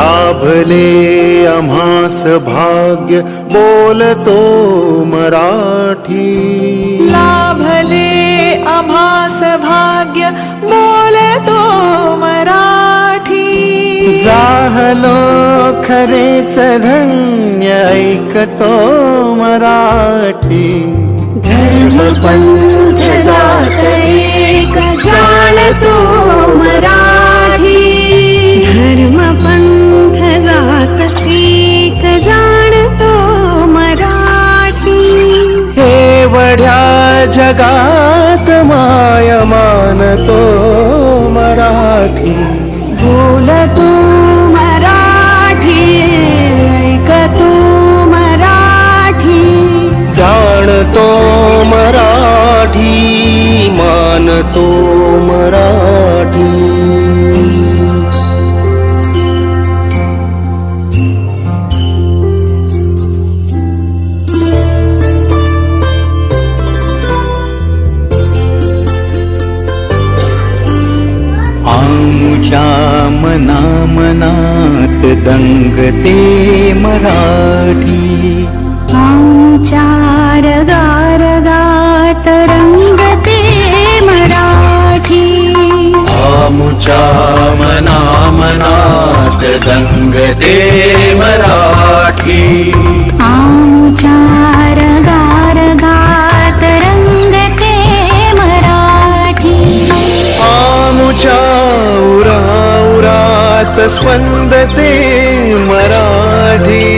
लाभले आम्हास भाग्य बोलतो मराठी. लाभले आम्हास भाग्य बोलतो मराठी. जाहलो खरेच धन्य ऐकतो मराठी. धर्म जगात माय मानतो मराठी. बोलतो मराठी ऐकतो मराठी. जाणतो मराठी मानतो मना मनात दंगते मराठी। आमचार गारगात रंगते मराठी। आमुच्या मना मनात दंगते मराठी स्पंदते मराठी.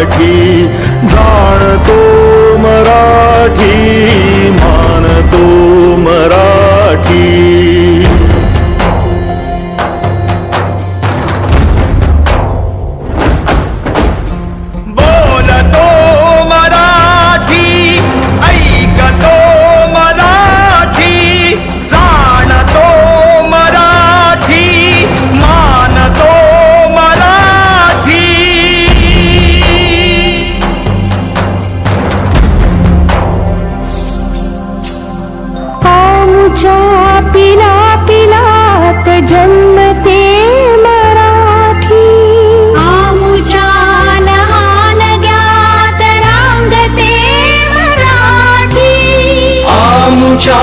साठी जाणतो आमुच्या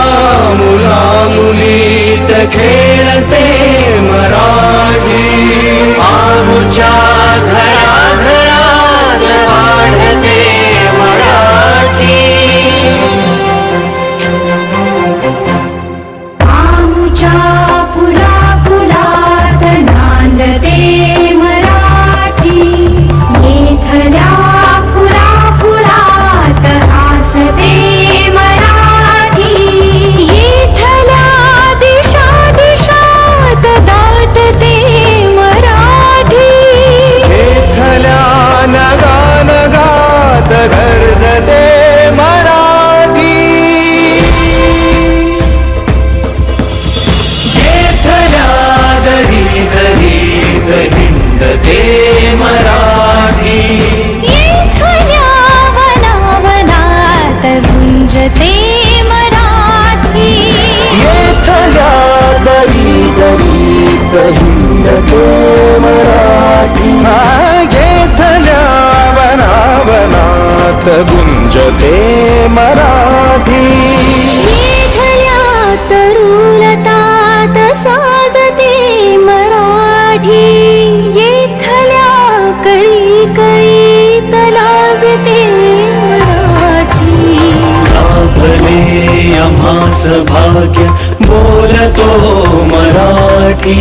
हिंडते मराठी वनावनात गुंजते मराठी। येथल्या दरी दरीत हिंडते मराठी। येथल्या वनावनात गुंजते मराठी। येथल्या तरुलतात साजते मराठी। लाभले आम्हास बोल तो मराठी।